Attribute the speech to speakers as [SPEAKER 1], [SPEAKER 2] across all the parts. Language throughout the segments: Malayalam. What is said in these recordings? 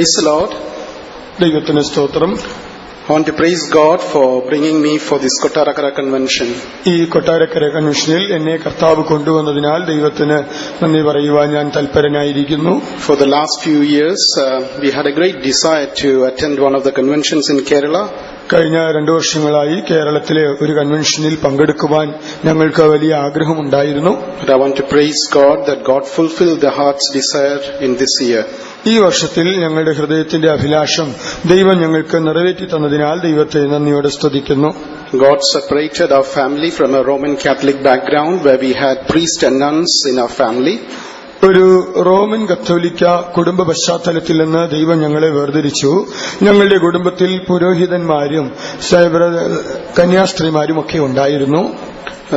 [SPEAKER 1] Praise the Lord.
[SPEAKER 2] ദൈവത്തിന് സ്തോത്രം
[SPEAKER 1] I want to praise God for bringing me for this Kottarakara convention.
[SPEAKER 2] ഈ കൊട്ടാരക്കര കൺവെൻഷനിൽ എന്നെ കർത്താവ് കൊണ്ടുവന്നതിനാൽ ദൈവത്തിന് നന്ദി പറയുവാൻ ഞാൻ തൽപരനായിരിക്കുന്നു
[SPEAKER 1] For the last few years, uh, we had a great desire to attend one of the conventions in Kerala.
[SPEAKER 2] കഴിഞ്ഞ രണ്ടു വർഷങ്ങളായി കേരളത്തിലെ ഒരു കൺവെൻഷനിൽ പങ്കെടുക്കുവാൻ ഞങ്ങൾക്ക് വലിയ ആഗ്രഹമുണ്ടായിരുന്നു
[SPEAKER 1] But I want to praise God that God fulfilled the heart's desire in this year.
[SPEAKER 2] ഈ വർഷത്തിൽ ഞങ്ങളുടെ ഹൃദയത്തിന്റെ അഭിലാഷം ദൈവം ഞങ്ങൾക്ക് നിറവേറ്റി തന്നതിനാൽ ദൈവത്തെ നന്ദിയോടെ സ്തുതിക്കുന്നു
[SPEAKER 1] God separated our family from a Roman Catholic background where we had priests and nuns in our family.
[SPEAKER 2] ഒരു റോമൻ കത്തോലിക്ക കുടുംബ പശ്ചാത്തലത്തിൽ നിന്ന് ദൈവം ഞങ്ങളെ വേർതിരിച്ചു ഞങ്ങളുടെ കുടുംബത്തിൽ പുരോഹിതന്മാരും കന്യാസ്ത്രീമാരും ഒക്കെ ഉണ്ടായിരുന്നു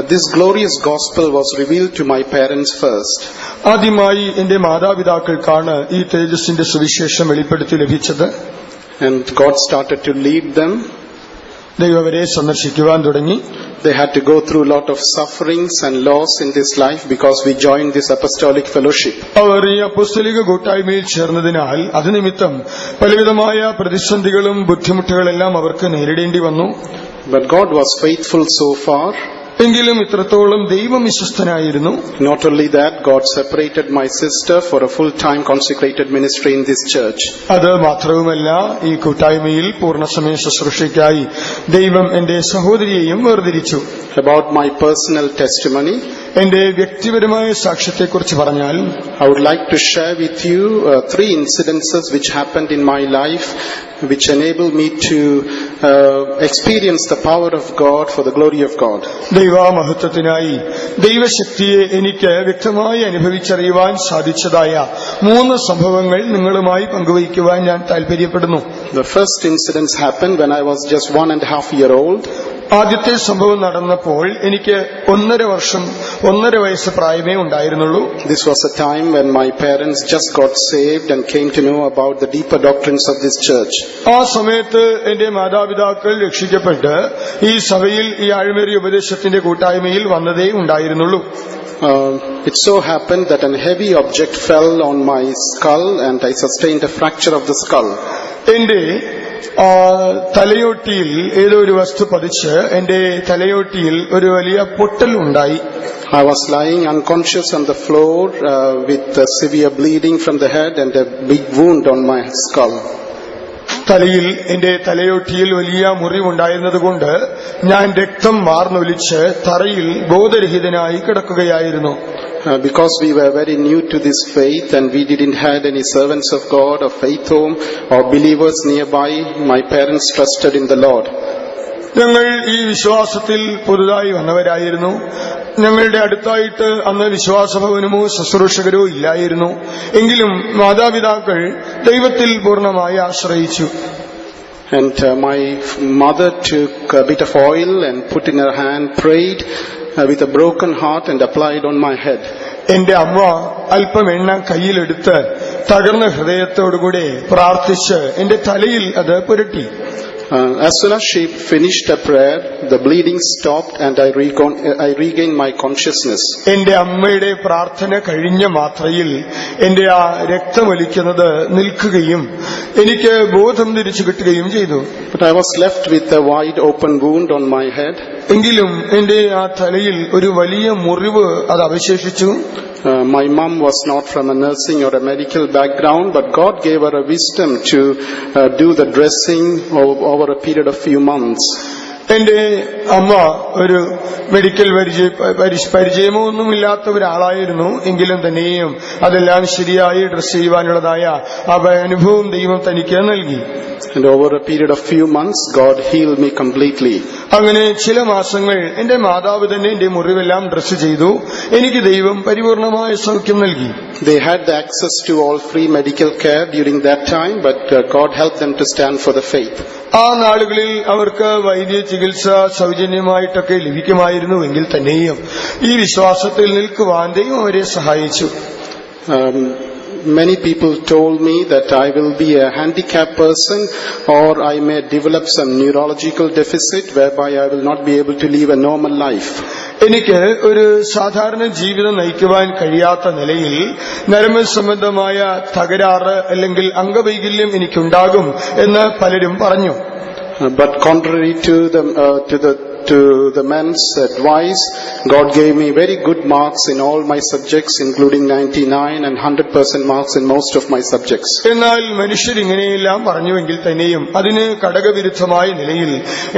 [SPEAKER 1] this glorious gospel was revealed to my parents first.
[SPEAKER 2] ആദ്യമായി എന്റെ മാതാപിതാക്കൾക്കാണ് ഈ തേജസ്സിന്റെ സുവിശേഷം വെളിപ്പെടുത്തി ലഭിച്ചത്
[SPEAKER 1] And God started to lead them.
[SPEAKER 2] ദൈവം അവരെ സന്ദർശിക്കുവാൻ തുടങ്ങി
[SPEAKER 1] They had to go through a lot of sufferings and loss in this life because we joined this apostolic fellowship.
[SPEAKER 2] അവർ ഈ അപ്പുസ്തലിക കൂട്ടായ്മയിൽ ചേർന്നതിനാൽ palividamaya പലവിധമായ പ്രതിസന്ധികളും ബുദ്ധിമുട്ടുകളെല്ലാം അവർക്ക് നേരിടേണ്ടി വന്നു
[SPEAKER 1] But God was faithful so far.
[SPEAKER 2] എങ്കിലും ഇത്രത്തോളം ദൈവം വിശ്വസ്തനായിരുന്നു
[SPEAKER 1] Not only that, God separated my sister for a full-time consecrated ministry in this church.
[SPEAKER 2] അത് മാത്രവുമല്ല ഈ കൂട്ടായ്മയിൽ പൂർണസമയ ശുശ്രൂഷയ്ക്കായി ദൈവം എന്റെ സഹോദരിയെയും വേർതിരിച്ചു
[SPEAKER 1] About my personal testimony,
[SPEAKER 2] എന്റെ വ്യക്തിപരമായ സാക്ഷ്യത്തെക്കുറിച്ച് പറഞ്ഞാൽ
[SPEAKER 1] I would like to share with you uh, three incidences which happened in my life which enabled me to uh, experience the power of God for the glory of God.
[SPEAKER 2] ദൈവാമഹത്വത്തിനായി ദൈവശക്തിയെ എനിക്ക് വ്യക്തമായി അനുഭവിച്ചറിയുവാൻ സാധിച്ചതായ മൂന്ന് സംഭവങ്ങൾ നിങ്ങളുമായി പങ്കുവയ്ക്കുവാൻ ഞാൻ താൽപര്യപ്പെടുന്നു
[SPEAKER 1] The first incidents happened when I was just one and a half year old.
[SPEAKER 2] ആദ്യത്തെ സംഭവം നടന്നപ്പോൾ എനിക്ക് ഒന്നര വർഷം ഒന്നര വയസ്സ് പ്രായമേ ഉണ്ടായിരുന്നുള്ളൂ
[SPEAKER 1] This was a time when my parents just got saved and came to know about the deeper doctrines of this church.
[SPEAKER 2] ആ സമയത്ത് എന്റെ മാതാപിതാക്കൾ രക്ഷിക്കപ്പെട്ട് ഈ സഭയിൽ ഈ ആഴ്മേറിയ ഉപദേശത്തിന്റെ കൂട്ടായ്മയിൽ വന്നതേ ഉണ്ടായിരുന്നുള്ളൂ
[SPEAKER 1] Uh, it so happened that a heavy object fell on my skull and I sustained a fracture of the skull.
[SPEAKER 2] എന്റെ തലയോട്ടിയിൽ ഏതോ ഒരു വസ്തു പതിച്ച് എന്റെ തലയോട്ടിയിൽ ഒരു വലിയ പൊട്ടൽ ഉണ്ടായി
[SPEAKER 1] I was lying unconscious on the floor with severe bleeding from the head and a big wound on my skull
[SPEAKER 2] തലയിൽ എന്റെ തലയോട്ടിയിൽ വലിയ മുറിവുണ്ടായിരുന്നതുകൊണ്ട് ഞാൻ രക്തം വാർന്നൊലിച്ച് തറയിൽ ബോധരഹിതനായി കിടക്കുകയായിരുന്നു
[SPEAKER 1] Uh, because we were very new to this faith and we didn't had any servants of God or faith home or believers nearby, my parents trusted in the Lord.
[SPEAKER 2] ഞങ്ങൾ ഈ വിശ്വാസത്തിൽ പുതുതായി വന്നവരായിരുന്നു ഞങ്ങളുടെ അടുത്തായിട്ട് അന്ന് വിശ്വാസഭവനമോ ശുശ്രൂഷകരോ ഇല്ലായിരുന്നു. എങ്കിലും മാതാപിതാക്കൾ ദൈവത്തിൽ പൂർണമായി ആശ്രയിച്ചു.
[SPEAKER 1] And uh, my mother took a bit of oil and put in her hand, prayed uh, with a broken heart and applied on my head.
[SPEAKER 2] എന്റെ അമ്മ അല്പം എണ്ണ കയ്യിലെടുത്ത് തകർന്ന ഹൃദയത്തോടുകൂടെ പ്രാർത്ഥിച്ച് എന്റെ തലയിൽ അത് പുരട്ടി.
[SPEAKER 1] Uh, as soon as she finished the prayer, the bleeding stopped and I, recon- I regained my consciousness.
[SPEAKER 2] എന്റെ അമ്മയുടെ പ്രാർത്ഥന കഴിഞ്ഞ മാത്രയിൽ എന്റെ ആ രക്തമൊലിക്കുന്നത് നിൽക്കുകയും എനിക്ക് ബോധം തിരിച്ചു കിട്ടുകയും ചെയ്തു
[SPEAKER 1] But I was left with a wide open wound on my head.
[SPEAKER 2] എങ്കിലും എന്റെ ആ തലയിൽ ഒരു വലിയ മുറിവ് അത് അവശേഷിച്ചു
[SPEAKER 1] Uh, my mom was not from a nursing or a medical background, but God gave her a wisdom to uh, do the dressing o- over a period of few months.
[SPEAKER 2] എന്റെ അമ്മ ഒരു മെഡിക്കൽ പരിചയമോ ഒന്നുമില്ലാത്ത ഒരാളായിരുന്നു എങ്കിലും തന്നെയും അതെല്ലാം ശരിയായി ഡ്രസ് ചെയ്യുവാനുള്ളതായ ആ അനുഭവം ദൈവം തനിക്ക് നൽകി
[SPEAKER 1] And over a period of few months, God healed me completely.
[SPEAKER 2] അങ്ങനെ ചില മാസങ്ങൾ എന്റെ മാതാവ് തന്നെ എന്റെ മുറിവെല്ലാം ഡ്രസ് ചെയ്തു എനിക്ക് ദൈവം പരിപൂർണമായ സൗഖ്യം നൽകി
[SPEAKER 1] They had the access to all free medical care during that time, but uh, God helped them to stand for the faith.
[SPEAKER 2] ആ നാളുകളിൽ അവർക്ക് വൈദ്യ ചികിത്സ സൗജന്യമായിട്ടൊക്കെ ലഭിക്കുമായിരുന്നു എങ്കിൽ തന്നെയും ഈ വിശ്വാസത്തിൽ നിൽക്കുവാൻ ദൈവം അവരെ സഹായിച്ചു
[SPEAKER 1] Um, many people told me that I will be a handicapped person or I may develop some neurological deficit whereby I will not be able to live a normal life.
[SPEAKER 2] എനിക്ക് ഒരു സാധാരണ ജീവിതം നയിക്കുവാൻ കഴിയാത്ത നിലയിൽ നരമ്പ് സംബന്ധമായ തകരാറ് അല്ലെങ്കിൽ അംഗവൈകല്യം എനിക്കുണ്ടാകും എന്ന് പലരും പറഞ്ഞു
[SPEAKER 1] But contrary to the, uh, to the, to the men's advice, God gave me very good marks in all my subjects, including 99 and 100% marks in most of my subjects.
[SPEAKER 2] എന്നാൽ മനുഷ്യർ ഇങ്ങനെയെല്ലാം പറഞ്ഞുവെങ്കിൽ തന്നെയും അതിന് ഘടകവിരുദ്ധമായ നിലയിൽ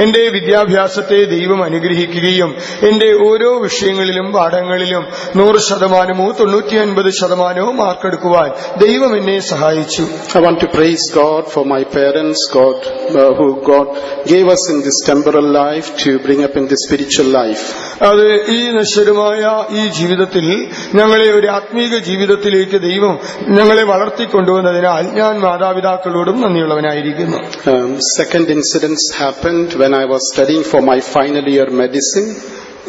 [SPEAKER 2] എന്റെ വിദ്യാഭ്യാസത്തെ ദൈവം അനുഗ്രഹിക്കുകയും എന്റെ ഓരോ വിഷയങ്ങളിലും പാഠങ്ങളിലും നൂറ് ശതമാനമോ തൊണ്ണൂറ്റി അൻപത് ശതമാനമോ മാർക്കെടുക്കുവാൻ ദൈവം എന്നെ സഹായിച്ചു
[SPEAKER 1] I want to praise God for my parents, God, uh, who God gave us in this temporal life to bring up in the spiritual life.
[SPEAKER 2] അത് ഈ നശ്വരമായ ഈ ജീവിതത്തിൽ ഞങ്ങളെ ഒരു ആത്മീക ജീവിതത്തിലേക്ക് ദൈവം ഞങ്ങളെ വളർത്തിക്കൊണ്ടുവന്നതിനാൽ ഞാൻ മാതാപിതാക്കളോടും നന്ദിയുള്ളവനായിരിക്കുന്നു
[SPEAKER 1] Um, second incident happened when I was studying for my final year medicine.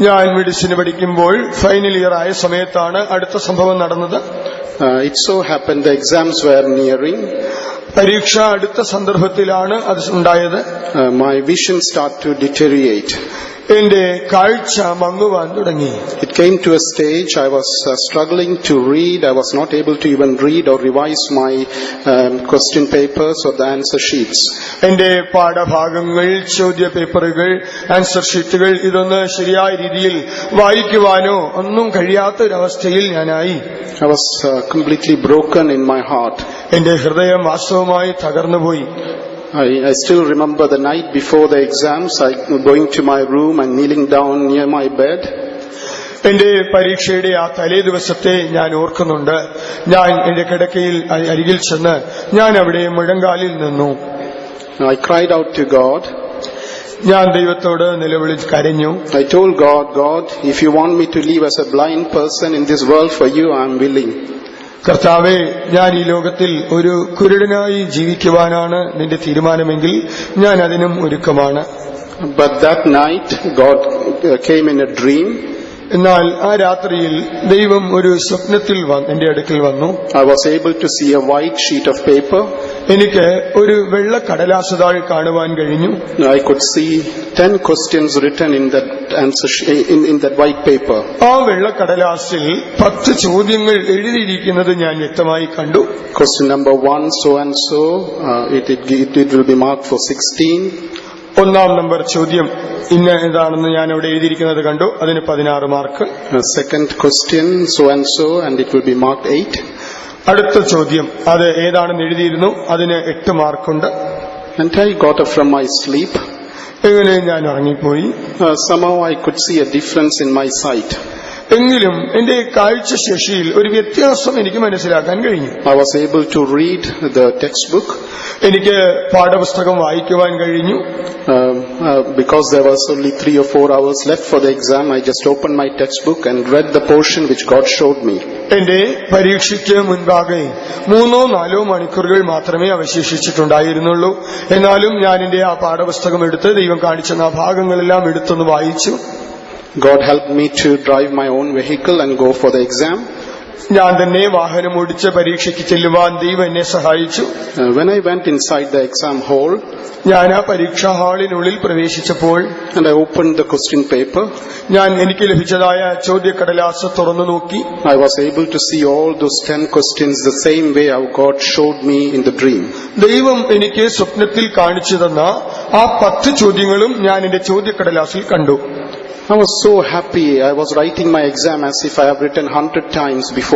[SPEAKER 2] ഞാൻ മെഡിസിന് പഠിക്കുമ്പോൾ ഫൈനൽ ഇയർ ആയ സമയത്താണ് അടുത്ത സംഭവം നടന്നത്
[SPEAKER 1] Uh, it so happened the exams were nearing.
[SPEAKER 2] പരീക്ഷ അടുത്ത സന്ദർഭത്തിലാണ് അത് ഉണ്ടായത്
[SPEAKER 1] Uh, my vision started to deteriorate.
[SPEAKER 2] എന്റെ കാഴ്ച മങ്ങുവാൻ തുടങ്ങി
[SPEAKER 1] It came to a stage I was uh, struggling to read. I was not able to even read or revise my um, question papers or the answer sheets.
[SPEAKER 2] എന്റെ പാഠഭാഗങ്ങൾ ചോദ്യ പേപ്പറുകൾ ആൻസർ ഷീറ്റുകൾ ഇതൊന്ന് ശരിയായ രീതിയിൽ വായിക്കുവാനോ ഒന്നും കഴിയാത്ത ഒരവസ്ഥയിൽ ഞാനായി
[SPEAKER 1] I was uh, completely broken in my heart.
[SPEAKER 2] എന്റെ ഹൃദയം വാസ്തവമായി തകർന്നുപോയി
[SPEAKER 1] I, I still remember the night before the exams, I going to my room and kneeling down near my bed.
[SPEAKER 2] എന്റെ പരീക്ഷയുടെ ആ തലേ ദിവസത്തെ ഞാൻ ഓർക്കുന്നുണ്ട് ഞാൻ എന്റെ കിടക്കയിൽ അ- അരികിൽ ചെന്ന് ഞാൻ അവിടെ മുഴങ്കാലിൽ നിന്നു
[SPEAKER 1] I cried out to God.
[SPEAKER 2] ഞാൻ ദൈവത്തോട് നിലവിളിച്ച് കരഞ്ഞു
[SPEAKER 1] I told God, God, if you want me to live as a blind person in this world for you, I'm willing.
[SPEAKER 2] കർത്താവെ ഞാൻ ഈ ലോകത്തിൽ ഒരു കുരുടനായി ജീവിക്കുവാനാണ് നിന്റെ തീരുമാനമെങ്കിൽ ഞാൻ അതിനും ഒരുക്കമാണ്
[SPEAKER 1] But that night, God uh, came in a dream.
[SPEAKER 2] എന്നാൽ ആ രാത്രിയിൽ ദൈവം ഒരു സ്വപ്നത്തിൽ എന്റെ അടുക്കൽ വന്നു.
[SPEAKER 1] I was able to see a white sheet of paper
[SPEAKER 2] എനിക്ക് ഒരു വെള്ള കടലാസുതാൾ കാണുവാൻ കഴിഞ്ഞു.
[SPEAKER 1] I could see ten questions written in then sir in the white paper
[SPEAKER 2] ആ വെള്ള കടലാസിൽ പത്ത് ചോദ്യങ്ങൾ എഴുതിയിരിക്കുന്നത് ഞാൻ വ്യക്തമായി കണ്ടു.
[SPEAKER 1] Question number one so and so it it will be mark for sixteen
[SPEAKER 2] ഒന്നാം നമ്പർ ചോദ്യം ഇന്ന് എന്താണെന്ന് ഞാൻ ഇവിടെ എഴുതിയിരിക്കുന്നത് കണ്ടു. അതിന് പതിനാറ്
[SPEAKER 1] mark. Second question so and so and it will be mark eight
[SPEAKER 2] അടുത്ത ചോദ്യം അത് ഏതാണെന്ന് എഴുതിയിരുന്നു. അതിന് എട്ട് മാർക്കുണ്ട്.
[SPEAKER 1] I got from my sleep
[SPEAKER 2] എങ്ങനെയും ഞാൻ ഉറങ്ങിപ്പോയി?
[SPEAKER 1] Somehow I could see a difference in my sight
[SPEAKER 2] എങ്കിലും എന്റെ കാഴ്ചശേഷിയിൽ ഒരു വ്യത്യാസം എനിക്ക് മനസ്സിലാക്കാൻ കഴിഞ്ഞു.
[SPEAKER 1] I was able to read the textbook
[SPEAKER 2] എനിക്ക് പാഠപുസ്തകം വായിക്കുവാൻ കഴിഞ്ഞു.
[SPEAKER 1] Because there was only three or four hours left for the exam I just open my textbook and read the portion which God showed me me.
[SPEAKER 2] എന്റെ പരീക്ഷയ്ക്ക് മുൻപാകെ മൂന്നോ നാലോ മണിക്കൂറുകൾ മാത്രമേ അവശേഷിച്ചിട്ടുണ്ടായിരുന്നുള്ളൂ. എന്നാലും ഞാൻ എന്റെ ആ പാഠപുസ്തകം എടുത്ത് ദൈവം കാണിച്ചെന്ന ആ ഭാഗങ്ങളെല്ലാം എടുത്തൊന്ന് വായിച്ചു.
[SPEAKER 1] God helped me to drive my own vehicle and go for the exam.
[SPEAKER 2] ഞാൻ തന്നെ വാഹനം ഓടിച്ച് പരീക്ഷയ്ക്ക് ചെല്ലുവാൻ ദൈവം എന്നെ സഹായിച്ചു
[SPEAKER 1] when I went inside the exam hall
[SPEAKER 2] ഞാൻ ആ പരീക്ഷാ ഹാളിനുള്ളിൽ പ്രവേശിച്ചപ്പോൾ
[SPEAKER 1] and I opened the question paper,
[SPEAKER 2] ഞാൻ എനിക്ക് ലഭിച്ചതായ ചോദ്യക്കടലാസ് തുറന്നു നോക്കി
[SPEAKER 1] I was able to see all those ten questions the same way how God showed me in the dream
[SPEAKER 2] ദൈവം എനിക്ക് സ്വപ്നത്തിൽ കാണിച്ചു തന്ന ആ പത്ത് ചോദ്യങ്ങളും ഞാൻ എന്റെ ചോദ്യക്കടലാസിൽ കണ്ടു
[SPEAKER 1] I was so happy. I was writing my exam as if I have written hundred times before.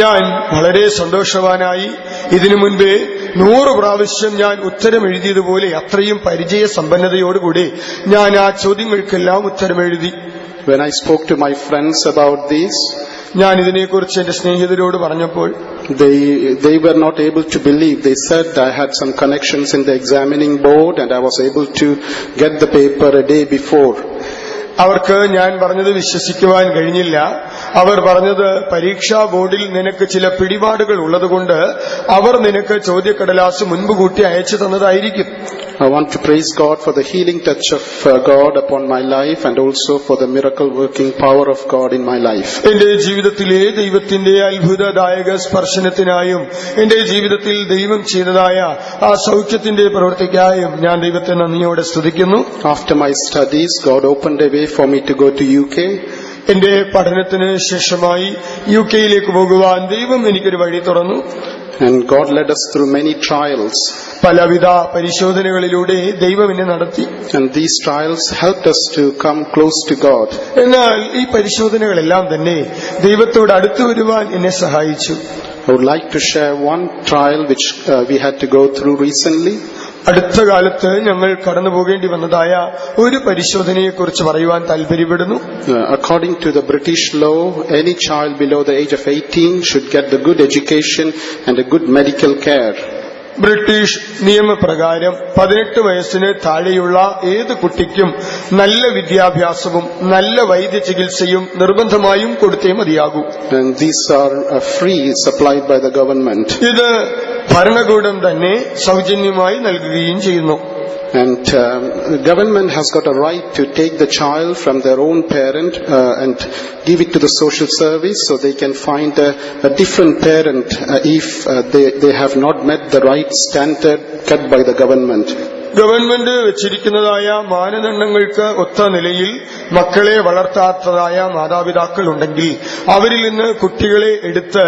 [SPEAKER 2] ഞാൻ വളരെ സന്തോഷവാനായി ഇതിനു മുൻപേ നൂറ് പ്രാവശ്യം ഞാൻ ഉത്തരം എഴുതിയതുപോലെ അത്രയും പരിചയ സമ്പന്നതയോടുകൂടി ഞാൻ ആ ചോദ്യങ്ങൾക്കെല്ലാം ഉത്തരം എഴുതി
[SPEAKER 1] When I spoke to my friends about this,
[SPEAKER 2] ഞാൻ ഇതിനെക്കുറിച്ച് എന്റെ സ്നേഹിതരോട് പറഞ്ഞപ്പോൾ
[SPEAKER 1] they, they were not able to believe. They said I had some connections in the examining board and I was able to get the paper a day before.
[SPEAKER 2] അവർക്ക് ഞാൻ പറഞ്ഞത് വിശ്വസിക്കുവാൻ കഴിഞ്ഞില്ല അവർ പറഞ്ഞത് പരീക്ഷാ ബോർഡിൽ നിനക്ക് ചില പിടിപാടുകൾ ഉള്ളതുകൊണ്ട് അവർ നിനക്ക് ചോദ്യക്കടലാസ് മുൻപ് കൂട്ടി അയച്ചു തന്നതായിരിക്കും
[SPEAKER 1] I want to praise God for the healing touch of uh, God upon my life and also for the miracle working power of God in my life.
[SPEAKER 2] എന്റെ ജീവിതത്തിലെ ദൈവത്തിന്റെ അത്ഭുതദായക സ്പർശനത്തിനായും എന്റെ ജീവിതത്തിൽ ദൈവം ചെയ്തതായ ആ സൗഖ്യത്തിന്റെ പ്രവൃത്തിക്കായും ഞാൻ ദൈവത്തെ നന്ദിയോടെ സ്തുതിക്കുന്നു
[SPEAKER 1] After my studies, God opened a way for me to go to UK.
[SPEAKER 2] എന്റെ പഠനത്തിന് ശേഷമായി യു കെയിലേക്ക് പോകുവാൻ ദൈവം എനിക്കൊരു വഴി തുറന്നു
[SPEAKER 1] And God led us through many trials.
[SPEAKER 2] പലവിധ പരിശോധനകളിലൂടെ ദൈവം എന്നെ നടത്തി
[SPEAKER 1] And these trials helped us to come close to God.
[SPEAKER 2] എന്നാൽ ഈ പരിശോധനകളെല്ലാം തന്നെ ദൈവത്തോട് അടുത്തു വരുവാൻ എന്നെ സഹായിച്ചു
[SPEAKER 1] I would like to share one trial which uh, we had to go through recently.
[SPEAKER 2] അടുത്ത കാലത്ത് ഞങ്ങൾ കടന്നു പോകേണ്ടി വന്നതായ ഒരു പരിശോധനയെക്കുറിച്ച് പറയുവാൻ
[SPEAKER 1] താൽപര്യപ്പെടുന്നു. According to the British law any child below the age of eighteen should get the good education and a good medical care
[SPEAKER 2] British നിയമപ്രകാരം പതിനെട്ട് വയസ്സിന് താഴെയുള്ള ഏത് കുട്ടിക്കും നല്ല വിദ്യാഭ്യാസവും നല്ല വൈദ്യ ചികിത്സയും നിർബന്ധമായും കൊടുത്തേ മതിയാകൂ
[SPEAKER 1] uh.
[SPEAKER 2] ഇത് ഭരണകൂടം തന്നെ സൗജന്യമായി നൽകുകയും ചെയ്യുന്നു
[SPEAKER 1] And um, the government has got a right to take the child from their own parent uh, and give it to the social service so they can find a, a different parent uh, if uh, they, they have not met the right standard cut by the government.
[SPEAKER 2] Government വെച്ചിരിക്കുന്നതായ മാനദണ്ഡങ്ങൾക്ക് ഒത്ത നിലയിൽ മക്കളെ വളർത്താത്തതായ മാതാപിതാക്കളുണ്ടെങ്കിൽ അവരിൽ നിന്ന് കുട്ടികളെ എടുത്ത്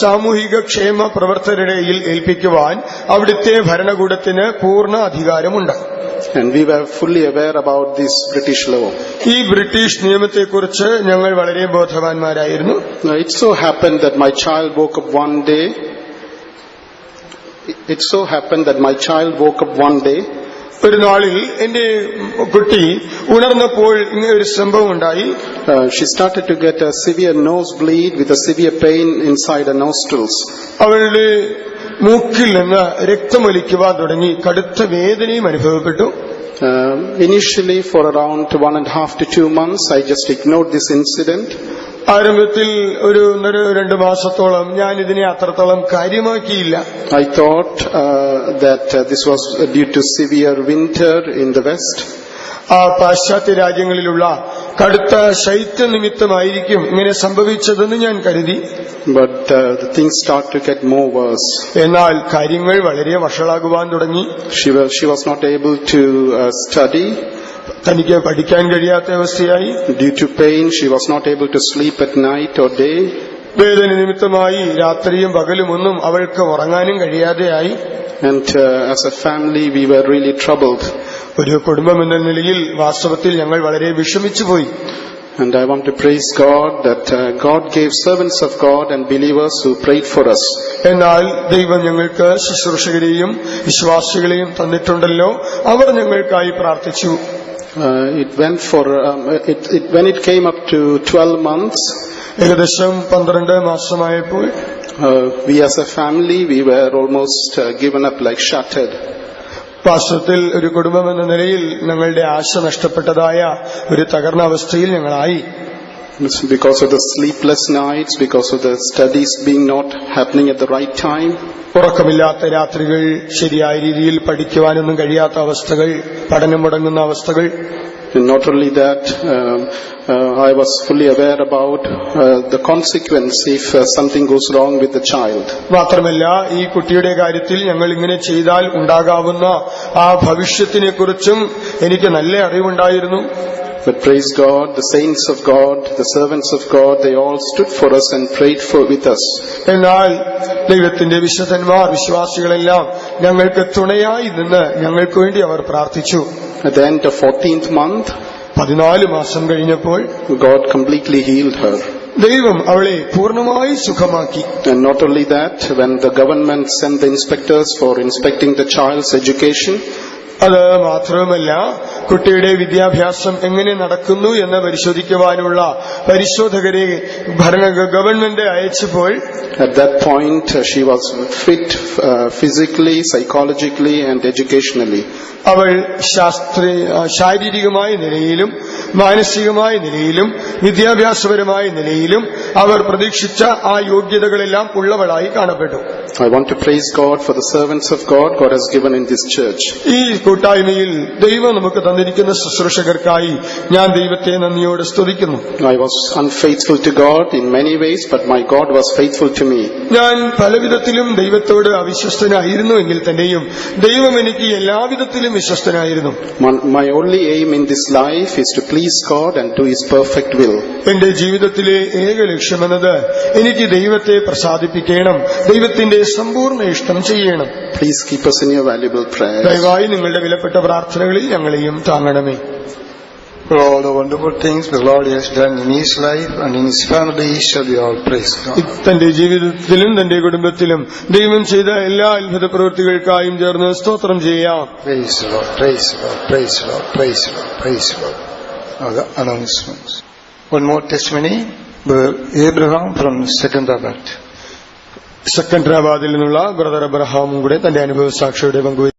[SPEAKER 2] സാമൂഹിക ക്ഷേമ പ്രവർത്തകരുടെയിൽ ഏൽപ്പിക്കുവാൻ അവിടുത്തെ ഭരണകൂടത്തിന് പൂർണ അധികാരമുണ്ട്
[SPEAKER 1] And we were fully aware about this British law.
[SPEAKER 2] ഈ ബ്രിട്ടീഷ് നിയമത്തെക്കുറിച്ച് ഞങ്ങൾ വളരെ ബോധവാന്മാരായിരുന്നു
[SPEAKER 1] it it so happened that my child woke up one day. It so happened that my child woke up one day.
[SPEAKER 2] ഒരു നാളിൽ എന്റെ കുട്ടി ഉണർന്നപ്പോൾ ഇങ്ങനെ ഒരു സംഭവം ഉണ്ടായി.
[SPEAKER 1] She started to get a severe nose bleed with a severe pain inside a nostrils.
[SPEAKER 2] അവളുടെ മൂക്കിൽ നിന്ന് രക്തമൊലിക്കുവാൻ തുടങ്ങി. കടുത്ത വേദനയും അനുഭവപ്പെട്ടു.
[SPEAKER 1] Uh, initially, for around one and a half to two months, I just ignored this incident.
[SPEAKER 2] ആരംഭത്തിൽ ഒരു ഒന്നര രണ്ട് മാസത്തോളം ഞാൻ ഇതിനെ അത്രത്തോളം കാര്യമാക്കിയില്ല
[SPEAKER 1] I thought that this was due to severe winter in the west the west.
[SPEAKER 2] ആ പാശ്ചാത്യ രാജ്യങ്ങളിലുള്ള കടുത്ത ശൈത്യ നിമിത്തമായിരിക്കും ഇങ്ങനെ സംഭവിച്ചതെന്ന് ഞാൻ കരുതി
[SPEAKER 1] uh.
[SPEAKER 2] എന്നാൽ കാര്യങ്ങൾ വളരെ വഷളാകുവാൻ തുടങ്ങി
[SPEAKER 1] able to uh, study.
[SPEAKER 2] തനിക്ക് പഠിക്കാൻ കഴിയാത്ത അവസ്ഥയായി
[SPEAKER 1] Due to pain, she was not able to sleep at night or day.
[SPEAKER 2] വേദന നിമിത്തമായി രാത്രിയും പകലും ഒന്നും അവൾക്ക് ഉറങ്ങാനും കഴിയാതെയായി
[SPEAKER 1] And uh, as a family, we were really troubled.
[SPEAKER 2] ഒരു കുടുംബം എന്ന നിലയിൽ വാസ്തവത്തിൽ ഞങ്ങൾ വളരെ വിഷമിച്ചുപോയി
[SPEAKER 1] And I want to praise God that uh, God gave servants of God and believers who prayed for us.
[SPEAKER 2] എന്നാൽ ദൈവം ഞങ്ങൾക്ക് ശുശ്രൂഷകരെയും വിശ്വാസികളെയും തന്നിട്ടുണ്ടല്ലോ അവർ ഞങ്ങൾക്കായി പ്രാർത്ഥിച്ചു
[SPEAKER 1] Uh, it went for, um, it, it, when it came up to 12 months,
[SPEAKER 2] ഏകദേശം പന്ത്രണ്ട് മാസമായപ്പോൾ
[SPEAKER 1] uh, we as a family, we were almost uh, given up like shattered.
[SPEAKER 2] വാസ്തവത്തിൽ ഒരു കുടുംബം എന്ന നിലയിൽ ഞങ്ങളുടെ ആശ നഷ്ടപ്പെട്ടതായ ഒരു തകർന്ന അവസ്ഥയിൽ ഞങ്ങളായി.
[SPEAKER 1] Because of the sleepless nights, because of the studies being not happening at the right time.
[SPEAKER 2] ഉറക്കമില്ലാത്ത രാത്രികൾ ശരിയായ രീതിയിൽ പഠിക്കുവാനൊന്നും കഴിയാത്ത അവസ്ഥകൾ പഠനം മുടങ്ങുന്ന അവസ്ഥകൾ
[SPEAKER 1] And not only that, uh, uh, I was fully aware about uh, the consequence if uh, something goes wrong with the child.
[SPEAKER 2] മാത്രമല്ല ഈ കുട്ടിയുടെ കാര്യത്തിൽ ഞങ്ങൾ ഇങ്ങനെ ചെയ്താൽ ഉണ്ടാകാവുന്ന ആ ഭവിഷ്യത്തിനെ കുറിച്ചും എനിക്ക് നല്ല അറിവുണ്ടായിരുന്നു
[SPEAKER 1] But praise God, the saints of God, the servants of God, they all stood for us and prayed for with us.
[SPEAKER 2] എന്നാൽ ദൈവത്തിന്റെ വിശുദ്ധന്മാർ വിശ്വാസികളെല്ലാം ഞങ്ങൾക്ക് തുണയായി നിന്ന് ഞങ്ങൾക്ക് വേണ്ടി അവർ പ്രാർത്ഥിച്ചു
[SPEAKER 1] At the end of 14th month,
[SPEAKER 2] പതിനാല് മാസം കഴിഞ്ഞപ്പോൾ
[SPEAKER 1] God completely healed her.
[SPEAKER 2] ദൈവം അവളെ പൂർണ്ണമായി സുഖമാക്കി
[SPEAKER 1] And not only that, when the government sent the inspectors for inspecting the child's education,
[SPEAKER 2] അത് മാത്രവുമല്ല കുട്ടിയുടെ വിദ്യാഭ്യാസം എങ്ങനെ നടക്കുന്നു എന്ന് പരിശോധിക്കുവാനുള്ള പരിശോധകരെ ഭരണ ഗവൺമെന്റ് അയച്ചപ്പോൾ
[SPEAKER 1] At that point, uh, she was fit uh, physically, psychologically, and educationally.
[SPEAKER 2] അവൾ ശാരീരികമായ നിലയിലും മാനസികമായ നിലയിലും വിദ്യാഭ്യാസപരമായ നിലയിലും അവർ പ്രതീക്ഷിച്ച ആ യോഗ്യതകളെല്ലാം ഉള്ളവളായി കാണപ്പെട്ടു
[SPEAKER 1] I want to praise God for the servants of God God has given in this church.
[SPEAKER 2] ഈ കൂട്ടായ്മയിൽ ദൈവം നമുക്ക് തന്നിരിക്കുന്ന ശുശ്രൂഷകർക്കായി ഞാൻ ദൈവത്തെ നന്ദിയോട് സ്തുതിക്കുന്നു
[SPEAKER 1] I was unfaithful to God in many ways, but my God was faithful to me.
[SPEAKER 2] ഞാൻ പലവിധത്തിലും ദൈവത്തോട് അവിശ്വസ്തനായിരുന്നുവെങ്കിൽ തന്നെയും ദൈവം എനിക്ക് എല്ലാവിധത്തിലും വിശ്വസ്തനായിരുന്നു
[SPEAKER 1] My, only only aim in this life is to please God and do His perfect will.
[SPEAKER 2] എന്റെ ജീവിതത്തിലെ ഏക ലക്ഷ്യമെന്നത് എനിക്ക് ദൈവത്തെ പ്രസാദിപ്പിക്കണം ദൈവത്തിന്റെ സമ്പൂർണ ഇഷ്ടം ചെയ്യണം
[SPEAKER 1] Please keep us in your valuable prayers.
[SPEAKER 2] ദയവായി നിങ്ങളുടെ വിലപ്പെട്ട പ്രാർത്ഥനകളിൽ ഞങ്ങളെയും താങ്ങണമേ
[SPEAKER 3] For all the wonderful things the Lord has done in his life and in his family shall be all praise God.
[SPEAKER 2] തന്റെ ജീവിതത്തിലും തന്റെ കുടുംബത്തിലും ദൈവം ചെയ്ത എല്ലാ അത്ഭുത പ്രവൃത്തികൾക്കായും ചേർന്ന് സ്തോത്രം ചെയ്യാം
[SPEAKER 3] Praise the Lord, praise the Lord, praise the Lord, praise the Lord, praise the Lord. Now the announcements. One more testimony, Brother Abraham from Secunderabad.
[SPEAKER 2] സെക്കൻഡറാബാദിൽ നിന്നുള്ള ബ്രദർ അബ്രഹാമും കൂടെ തന്റെ അനുഭവ സാക്ഷിയുടെ പങ്കുവച്ചു